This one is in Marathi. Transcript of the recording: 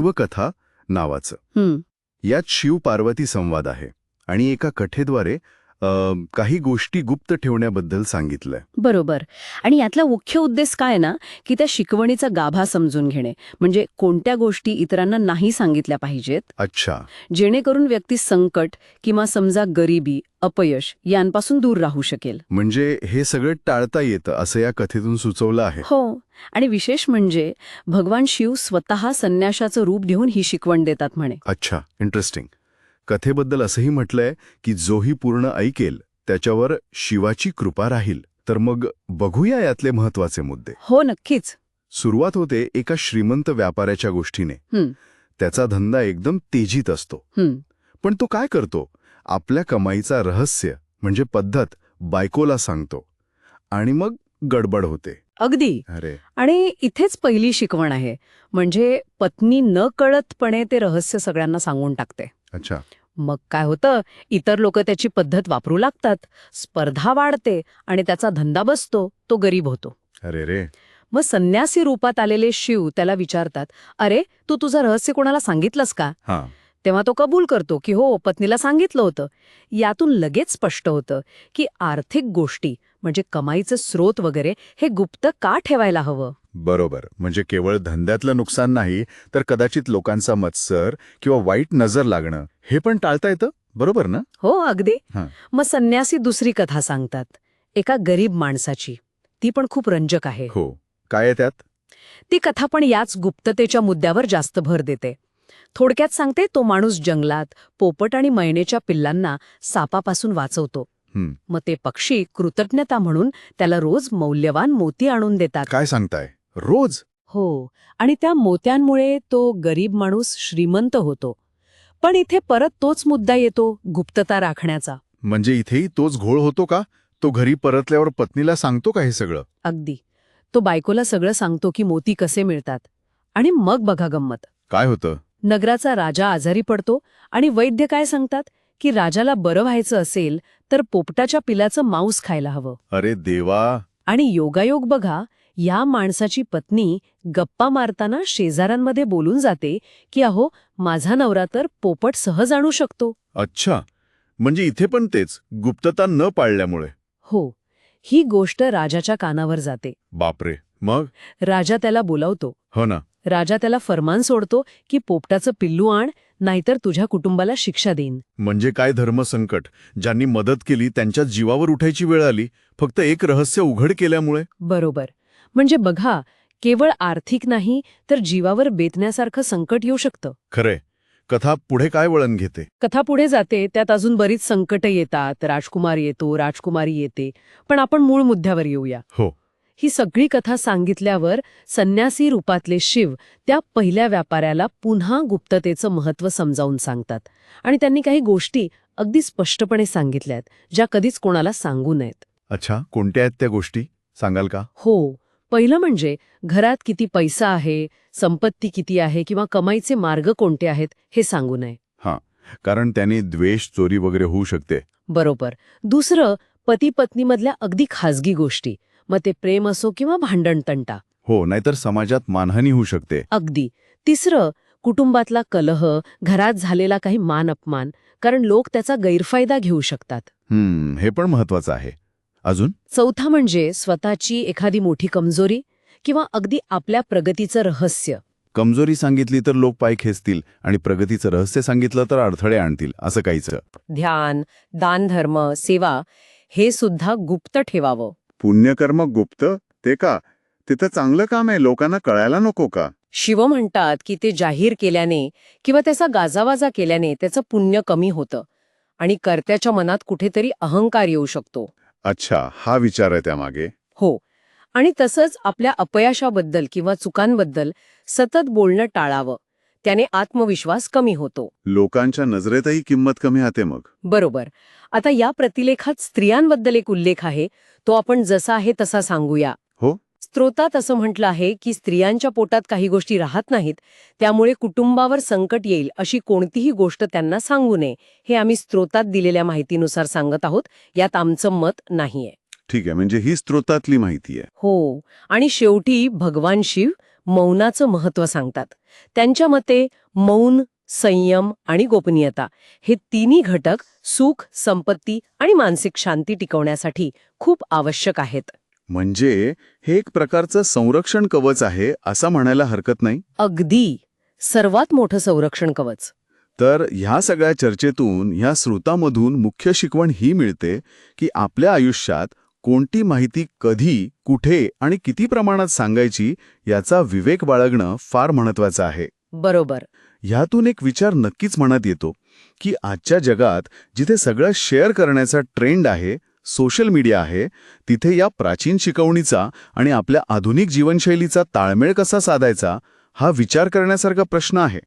शिवकथा नावाचं. यात शिव पार्वती संवाद आहे आणि एका कथेद्वारे काही गोष्टी गुप्त ठेवण्याबद्दल सांगितलंय. बरोबर. आणि यातला मुख्य उद्देश काय ना की त्या शिकवणीचा गाभा समजून घेणे. म्हणजे कोणत्या गोष्टी इतरांना नाही सांगितल्या पाहिजेत अच्छा. जेणेकरून व्यक्ती संकट किंवा समजा गरिबी अपयश यांपासून दूर राहू शकेल. म्हणजे हे सगळं टाळता येतं असं या कथेतून सुचवलं आहे. हो. आणि विशेष म्हणजे भगवान शिव स्वतः संन्याशाचं रूप घेऊन ही शिकवण देतात म्हणे. अच्छा इंटरेस्टिंग कथेबद्दल असंही म्हटलंय की जोही पूर्ण ऐकेल त्याच्यावर शिवाची कृपा राहील. तर मग बघूया यातले महत्त्वाचे मुद्दे. हो नक्कीच. सुरुवात होते एका श्रीमंत व्यापाऱ्याच्या गोष्टीने. त्याचा धंदा एकदम तेजीत असतो. पण तो काय करतो? आपल्या कमाईचा रहस्य म्हणजे पद्धत बायकोला सांगतो. आणि मग गडबड होते. अगदी. अरे. आणि इथेच पहिली शिकवण आहे. म्हणजे पत्नी न कळतपणे ते रहस्य सगळ्यांना सांगून टाकते. अच्छा. मग काय होतं? इतर लोक त्याची पद्धत वापरू लागतात. स्पर्धा वाढते आणि त्याचा धंदा बसतो. तो गरीब होतो. अरे रे. मग संन्यासी रूपात आलेले शिव त्याला विचारतात अरे तू तुझं रहस्य कोणाला सांगितलंस का? हां. तेव्हा तो कबूल करतो की हो पत्नीला सांगितलं होतं. यातून लगेच स्पष्ट होतं की आर्थिक गोष्टी म्हणजे कमाईचं स्रोत वगैरे हे गुप्त का ठेवायला हवं? बरोबर. म्हणजे केवळ धंद्यातलं नुकसान नाही तर कदाचित लोकांचा मत्सर किंवा वाईट नजर लागणं हे पण टाळता येतं? बरोबर ना? हो अगदी. मग संन्यासी दुसरी कथा सांगतात. एका गरीब माणसाची. ती पण खूप रंजक आहे. हो. काय त्यात? ती कथा पण याच गुप्ततेच्या मुद्द्यावर जास्त भर देते. थोडक्यात सांगते तो माणूस जंगलात पोपट आणि मैनेच्या पिल्लांना सापापासून वाचवतो. मग ते पक्षी कृतज्ञता म्हणून त्याला रोज मौल्यवान मोती आणून देतात. काय सांगताय? रोज? हो आणि त्या मोत्यांमुळे तो गरीब माणूस श्रीमंत होतो. पण इथे परत तोच मुद्दा येतो गुप्तता राखण्याचा. म्हणजे इथेही तोच घोळ होतो का? तो घरी परतल्यावर पत्नीला सांगतो का हे सगळं? अगदी. तो बायकोला सगळं सांगतो की मोती कसे मिळतात. आणि मग बघा गंमत. काय होतं? नगराचा राजा आजारी पडतो आणि वैद्य काय सांगतात? की राजाला बरं व्हायचं असेल तर पोपटाच्या पिलाचं मांस खायला हवं. अरे देवा! आणि योगायोग बघा या माणसाची पत्नी गप्पा मारताना शेजाऱ्यांमध्ये बोलून जाते की अहो माझा नवरा तर पोपट सहज आणू शकतो. अच्छा. म्हणजे इथे पण तेच गुप्तता न पाळल्यामुळे. हो. ही गोष्ट राजाच्या कानावर जाते. बापरे. मग? राजा त्याला बोलावतो. हो ना. राजा त्याला फरमान सोडतो की पोपटाचं पिल्लू आण नाहीतर तुझ्या कुटुंबाला शिक्षा देईन. म्हणजे काय धर्मसंकट? ज्यांनी मदत केली त्यांच्या जीवावर उठायची वेळ आली. फक्त एक रहस्य उघड केल्यामुळे? बरोबर. म्हणजे बघा केवळ आर्थिक नाही तर जीवावर बेतण्यासारखं संकट येऊ शकतं. खरे कथा पुढे काय वळण घेते? कथा पुढे जाते त्यात अजून बरीच संकटं येतात. राजकुमार येतो राजकुमारी येते. पण आपण मूळ मुद्द्यावर येऊया. हो. ही सगळी कथा सांगितल्यावर संन्यासी रूपातले शिव त्या पहिल्या व्यापाऱ्याला पुन्हा गुप्ततेचं महत्त्व समजावून सांगतात. आणि त्यांनी काही गोष्टी अगदी स्पष्टपणे सांगितल्यात ज्या कधीच कोणाला सांगू नयेत. अच्छा कोणत्या आहेत त्या गोष्टी? सांगाल का? हो. पहिलं म्हणजे घरात किती पैसा आहे संपत्ती किती आहे किंवा कमाईचे मार्ग कोणते आहेत हे सांगू नये. कारण त्याने द्वेष चोरी वगैरे होऊ शकते. बरोबर. दुसरं पती पत्नीमधल्या अगदी खाजगी गोष्टी मग ते प्रेम असो किंवा भांडण तंटा हो नाहीतर समाजात मानहानी होऊ शकते. अगदी. तिसरं कुटुंबातला कलह घरात झालेला काही मान अपमान कारण लोक त्याचा गैरफायदा घेऊ शकतात. हम्म हे पण महत्वाचं आहे. अजून? चौथा म्हणजे स्वतःची एखादी मोठी कमजोरी किंवा अगदी आपल्या प्रगतीचं रहस्य. कमजोरी सांगितली तर लोक पाय खेचतील आणि प्रगतीचं रहस्य सांगितलं तर अडथळे आणतील असं काहीच. ध्यान दानधर्म सेवा हे सुद्धा गुप्त ठेवावं. पुण्यकर्म गुप्त? ते का? तिथं चांगलं काम आहे लोकांना कळायला नको का? शिव म्हणतात की ते जाहीर केल्याने किंवा त्याचा गाजावाजा केल्याने त्याचं पुण्य कमी होतं आणि कर्त्याच्या मनात कुठेतरी अहंकार येऊ शकतो. अच्छा हा विचार आहे त्यामागे. हो. आणि तसंच आपल्या अपयशाबद्दल किंवा चुकांबद्दल सतत बोलणं टाळावं. त्याने आत्मविश्वास कमी होतो. लोकांच्या नजरेतही किंमत कमी होते मग. बरोबर. आता या प्रतिलेखात स्त्रियांबद्दल एक उल्लेख आहे. तो आपण जसा आहे तसा सांगूया. हो. स्त्रोतात असं म्हटलं आहे की स्त्रियांच्या पोटात काही गोष्टी राहत नाहीत त्यामुळे कुटुंबावर संकट येईल अशी कोणतीही गोष्ट त्यांना सांगू नये हे आम्ही स्त्रोतात दिलेल्या माहितीनुसार सांगत आहोत. यात आमचं मत नाहीये. ठीक आहे म्हणजे ही स्त्रोतातली माहिती आहे. हो आणि शेवटी भगवान शिव मौनाचं महत्त्व सांगतात. त्यांच्या मते मौन संयम आणि गोपनीयता हे तिन्ही घटक सुख संपत्ती आणि मानसिक शांती टिकवण्यासाठी खूप आवश्यक आहेत. म्हणजे हे एक प्रकारचं संरक्षण कवच आहे असं म्हणायला हरकत नाही? अगदी. सर्वात मोठं संरक्षण कवच. तर ह्या सगळ्या चर्चेतून ह्या स्रोतामधून मुख्य शिकवण ही मिळते की आपल्या आयुष्यात कोणती माहिती कधी कुठे आणि किती प्रमाणात सांगायची याचा विवेक बाळगणं फार महत्वाचं आहे. बरोबर. ह्यातून एक विचार नक्कीच मनात येतो की आजच्या जगात जिथे सगळं शेअर करण्याचा ट्रेंड आहे सोशल मीडिया आहे तिथे या प्राचीन शिकवणीचा आणि आपल्या आधुनिक जीवनशैलीचा ताळमेळ कसा साधायचा हा विचार करण्यासारखा प्रश्न आहे.